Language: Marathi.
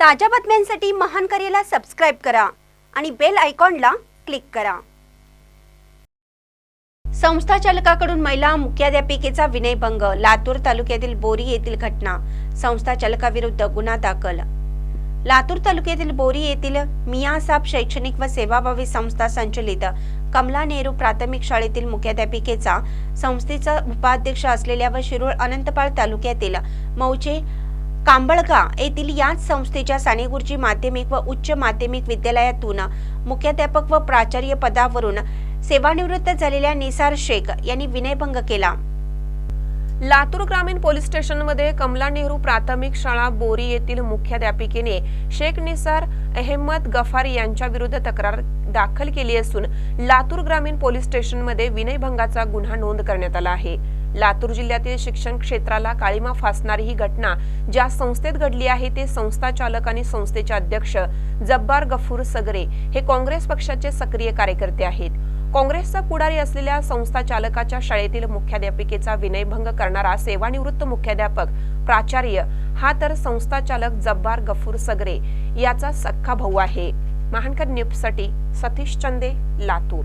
ताज्या बातम्यांसाठी महान करेला सबस्क्राईब करा आणि बेल आयकॉनला क्लिक करा. संस्था चालकाकडून महिला मुख्याध्यापिकेचा विनयभंग लातूर तालुक्यातील बोरी येथील घटना संस्था चालकाविरुद्ध गुन्हा दाखल. लातूर तालुक्यातील बोरी येथील मियासाब शैक्षणिक व सेवाभावी संस्था संचलित कमला नेहरू प्राथमिक शाळेतील मुख्याध्यापिकेचा संस्थेचा उपाध्यक्ष असलेल्या व शिरूळ अनंतपाळ तालुक्यातील मौचे कांबळगा येथील याच संस्थेच्या सानेगुरुजी माध्यमिक व उच्च माध्यमिक विद्यालयातून मुख्याध्यापक व प्राचार्य पदावरून सेवानिवृत्त झालेल्या निसार शेख यांनी विनयभंग केला. लातूर ग्रामीण पोलीस स्टेशनमध्ये कमला नेहरू प्राथमिक शाळा बोरी येथील मुख्याध्यापिकेने शेख निसार अहमद गफार यांच्या विरुद्ध तक्रार दाखल केली असून लातूर ग्रामीण पोलीस स्टेशनमध्ये विनयभंगाचा गुन्हा नोंद करण्यात आला आहे. लातूर जिल्ह्यातील शिक्षण क्षेत्राला काळीमा फासणारी ही घटना ज्या संस्थेत घडली आहे ते संस्था चालक आणि संस्थेचे अध्यक्ष जब्बार गफूर सगरे हे काँग्रेस पक्षाचे सक्रिय कार्यकर्ते आहेत. काँग्रेसचा पुढारी असलेल्या संस्था चालकाच्या शाळेतील मुख्याध्यापिकेचा विनयभंग करणारा सेवानिवृत्त मुख्याध्यापक प्राचार्य हा तर संस्था चालक जब्बार गफूर सगरे याचा सख्खा भाऊ आहे. महानकर न्यूजसाठी सतीश चंदे लातूर.